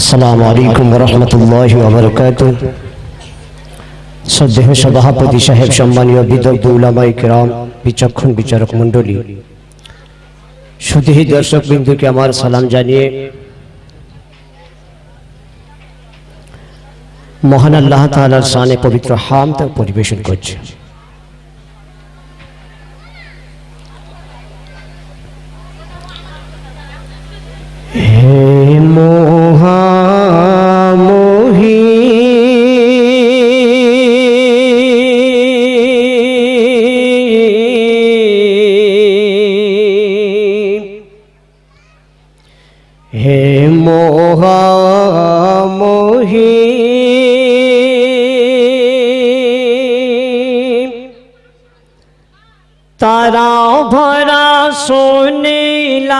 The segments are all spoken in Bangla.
আসসালামু আলাইকুম রহমতুল্লাহ ওবরকাত শ্রদ্ধেয় সভাপতি সাহেব, সম্মানীয় বিদগ্ধ উলামাই কেরাম, বিচক্ষণ বিচারক মণ্ডলী সুধী দর্শক বিন্দুকে আমার সালাম জানিয়ে মহান আল্লাহ তাআলার শানে পবিত্র হাম তা পরিবেশন করছে। হে মোহামোহি তারা ভরা সোনীল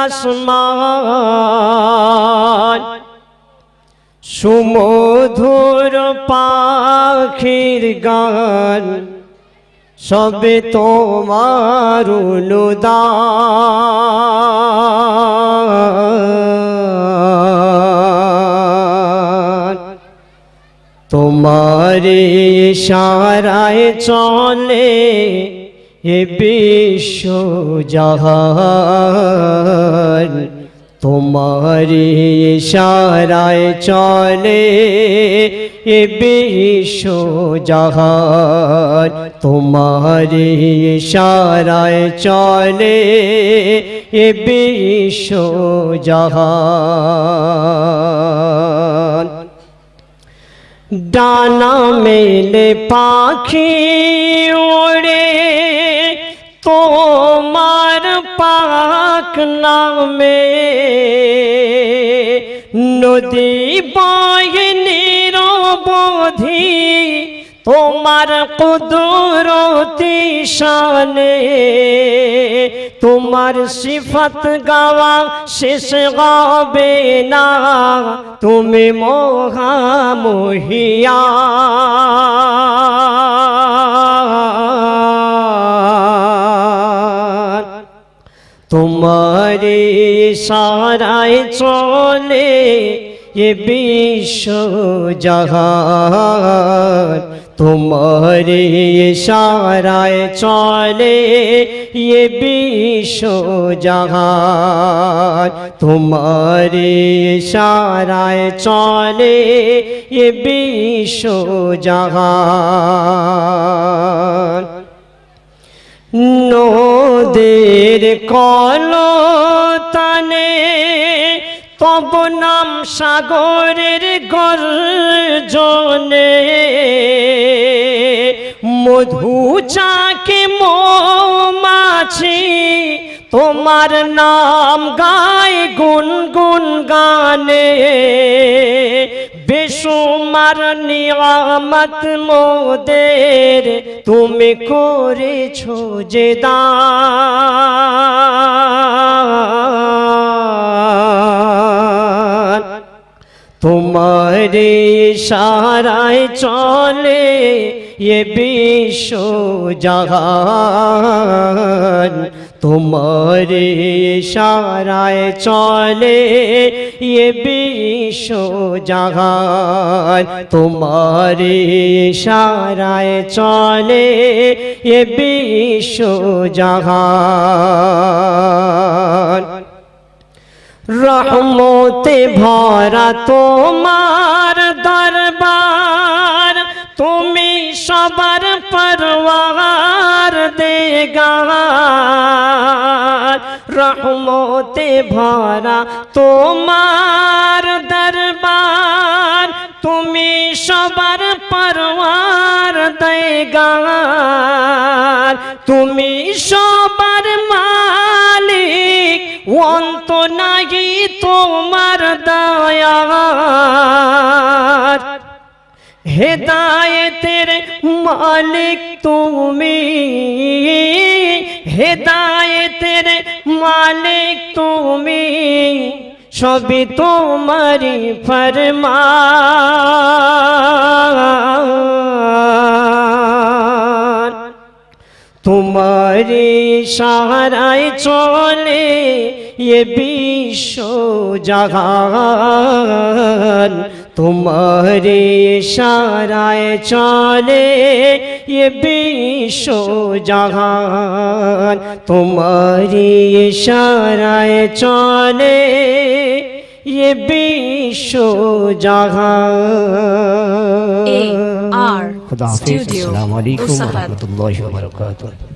সুমধুর পাখির গান সবে তোমার অনুদান। তোমারে সারায় চলে এ বিশ্ব জাহান। তোমারি সারায় চলে এ বিশ্ব জাহান। তোমারি সারায় চলে এ বিশ্ব জাহান। ডানা মেলে পাখি ওড়ে। তোমার পাক নামে নদী বাহিনীর বোধি তোমার কুদরতি শানে তোমার সিফত গাওয়া শেষ গাবে না। তুমি মোহামহিয়া। তোমারে সারায় চলে এ বিশ্ব জাহান। তোমারে সারায় চলে এ বিশ্ব জাহান। তোমারে সারায় চলে এ বিশ্ব জাহান। নদের কলতানে তব নাম সাগরের গর্জনে মধু মাছি তোমার নাম গায় গুন গুন। গানে বেসুমার নিয়ামত মোদের তুমি করেছ যে দান। তোমারে সারায় চলে এ বিশ্ব জাহান। তোমারে সারায় চলে এ বিশ্ব জাহান। তোমারে সারায় চলে এ বিশ্ব জাহান। রহমতে ভরা তোমার দরবার। তুমি সবার পরওয়ার দেগার। রহমতে ভরা তোমার দরবার। তুমি সবার পরওয়ার দেগার। তুমি সবার মালিক অন্ত নাহি তোমার দয়ার। হেদায়েতের মালিক তুমি। হেদায়েতের মালিক তুমি। সবই তোমারি ফরমান। তোমারি সাহারায় চলে এ বিশ্ব জাহান তোমারে ইশারায় চলে এ বিশ্ব জাহান তোমারে ইশারায় চলে এ বিশ্ব AR খুদা হাফিজ আসসালামু আলাইকুম ওয়া রাহমাতুল্লাহি ওয়া বারাকাতুহু।